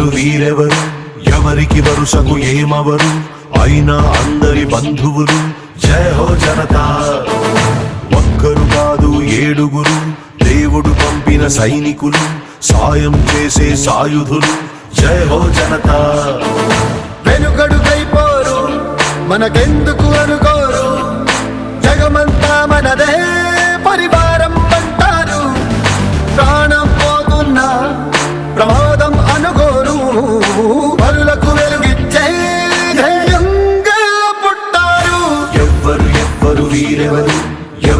ఎవరు వీరెవరు? ఎవరికి వరుసకు ఏమవరు? అయినా అందరి బంధువులు జయ హో జనతా. ఒక్కరు కాదు ఏడుగురు. దేవుడు పంపిన సైనికులు సాయం చేసే సాయుధులు జయ హో జనతా. వెనుకడుకైపోరు మనకెందుకు అనుకోరు? జగమంతా మనదే పరివారం.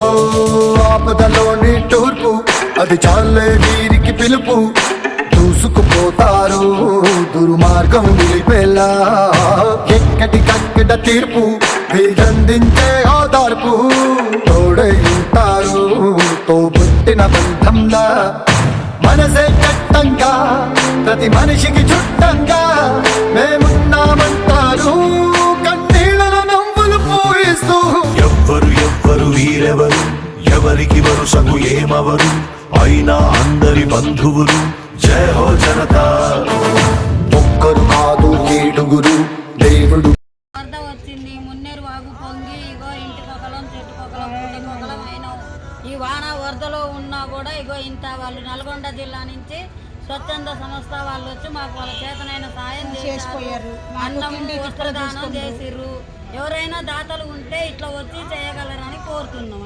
ఓ ఆపదలోని తూర్పు అది చాలే వీరికి పిలుపు. దూసుకుపోతారు దుర్మార్గం నిలిపేలా ఎక్కడి కక్కడ తీర్పు వీరందించే ఓదార్పు. తోడై ఉంటారు తోబుట్టిన బంధంలా. మనసే చట్టంగా ప్రతి మనిషికి చుట్టంగా. మేమున్నామంటారు. ఎవరికి వరుసకు ఏమవరు? అయినా అందరి బంధువులు జయ హో జనతా. ఒక్కరు కాదు ఏడుగురు దేవుడు. వరద వచ్చింది మున్నేరు వాగు పొంగి ఇగో ఇంటి పొగలం చెట్టు పొగలం పుట్టి అయినాం. ఈ వాన వరదలో ఉన్నా కూడా ఇగో ఇంత వాళ్ళు నల్గొండ జిల్లా నుంచి స్వచ్ఛంద సంస్థ వాళ్ళు వచ్చి మాకు వాళ్ళ చేతనైన సాయం చేసిపోయారు. అన్నం వస్త్రదానం చేసిర్రు. ఎవరైనా దాతలు ఉంటే ఇట్లా వచ్చి చేయగలరని కోరుతున్నాం